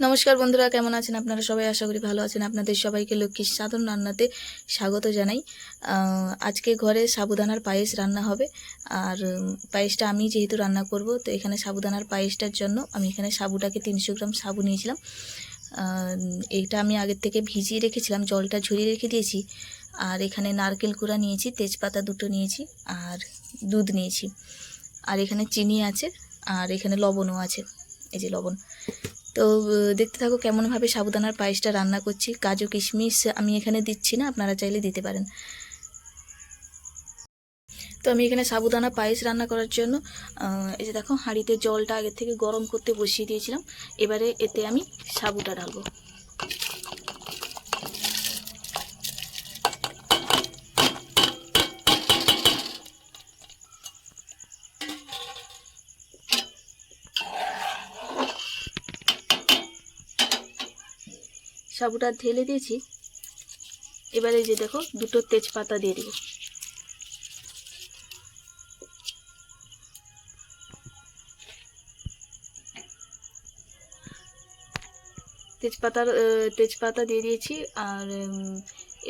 নমস্কার বন্ধুরা, কেমন আছেন আপনারা সবাই? আশা করি ভালো আছেন। আপনাদের সবাইকে লক্ষ্মীর সাধন রান্নাতে স্বাগত জানাই। আজকে ঘরে সাবুদানার পায়েস রান্না হবে। আর পায়েসটা আমি যেহেতু রান্না করব, তো এখানে সাবুদানার পায়েসটার জন্য আমি এখানে সাবুটাকে তিনশো গ্রাম সাবু নিয়েছিলাম। এইটা আমি আগের থেকে ভিজিয়ে রেখেছিলাম, জলটা ঝরিয়ে রেখে দিয়েছি। আর এখানে নারকেল কুড়া নিয়েছি, তেজপাতা দুটো নিয়েছি, আর দুধ নিয়েছি। আর এখানে চিনি আছে, আর এখানে লবণও আছে। এই যে লবণ। তো দেখতে থাকো কেমনভাবে সাবুদানার পায়েসটা রান্না করছি। কাজু কিশমিশ আমি এখানে দিচ্ছি না, আপনারা চাইলে দিতে পারেন। তো আমি এখানে সাবুদানা পায়েস রান্না করার জন্য এই যে দেখো, হাঁড়িতে জলটা আগের থেকে গরম করতে বসিয়ে দিয়েছিলাম। এবারে এতে আমি সাবুটা ঢালবো। সাবুটা ঢেলে দিয়েছি। এবারে যে দেখো, দুটো তেজপাতা দিয়ে দিব। তেজপাতার তেজপাতা দিয়ে দিয়েছি আর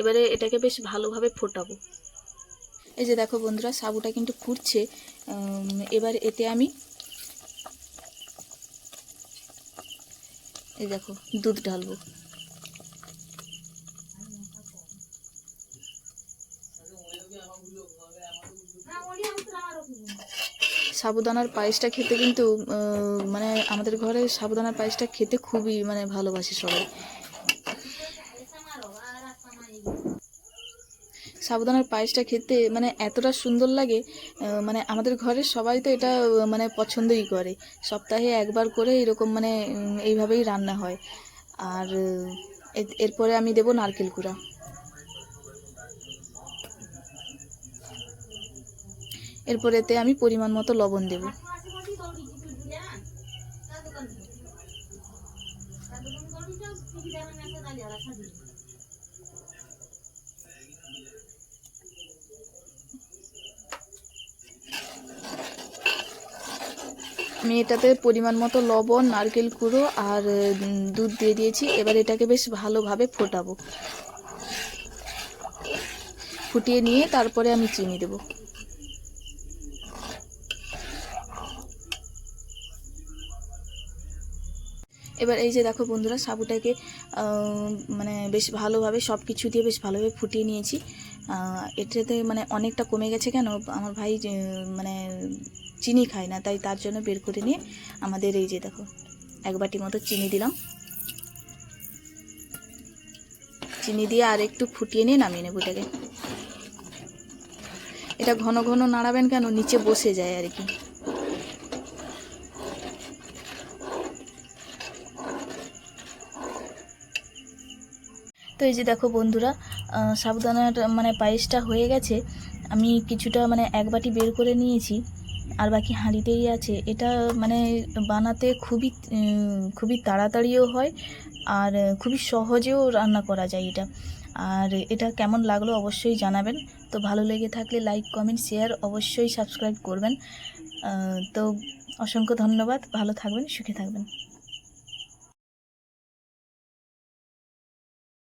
এবারে এটাকে বেশ ভালোভাবে ফোটাবো। এই যে দেখো বন্ধুরা, সাবুটা কিন্তু ফুটছে। এবার এতে আমি এই দেখো, দুধ ঢালবো। সাবুদানার পায়েসটা খেতে কিন্তু মানে আমাদের ঘরে সাবুদানার পায়েসটা খেতে খুবই মানে ভালোবাসে সবাই। সাবুদানার পায়েসটা খেতে মানে এতটা সুন্দর লাগে মানে আমাদের ঘরের সবাই তো এটা মানে পছন্দই করে। সপ্তাহে একবার করে এরকম মানে এইভাবেই রান্না হয়। আর এরপরে আমি দেব নারকেল কুড়া। এরপর এতে আমি পরিমাণ মতো লবণ দেব। আমি এটাতে পরিমাণ মতো লবণ, নারকেল কুড়ো আর দুধ দিয়ে দিয়েছি। এবার এটাকে বেশ ভালোভাবে ফোটাবো। ফুটিয়ে নিয়ে তারপরে আমি চিনি দেবো। এবার এই যে দেখো বন্ধুরা, সাবুটাকে মানে বেশ ভালোভাবে সব কিছু দিয়ে বেশ ভালোভাবে ফুটিয়ে নিয়েছি। এটাতে মানে অনেকটা কমে গেছে কেন? আমার ভাই মানে চিনি খায় না, তাই তার জন্য বের করে নিয়ে আমাদের এই যে দেখো, এক বাটি মতো চিনি দিলাম। চিনি দিয়ে আর একটু ফুটিয়ে নিয়ে নামিয়ে নেব এটাকে। এটা ঘন ঘন নাড়াবেন কেন? নিচে বসে যায় আর কি। তো এই যে দেখো বন্ধুরা সাবুদানার মানে পায়েসটা হয়ে গেছে। আমি কিছুটা মানে এক বাটি বের করে নিয়েছি, আর বাকি হাঁড়িতেই আছে। এটা মানে বানাতে খুবই খুবই তাড়াতাড়িও হয়, আর খুবই সহজেও রান্না করা যায় এটা। আর এটা কেমন লাগল অবশ্যই জানাবেন। তো ভালো লেগে থাকলে লাইক, কমেন্ট, শেয়ার অবশ্যই সাবস্ক্রাইব করবেন। তো অসংখ্য ধন্যবাদ। ভালো থাকবেন, সুখে থাকবেন।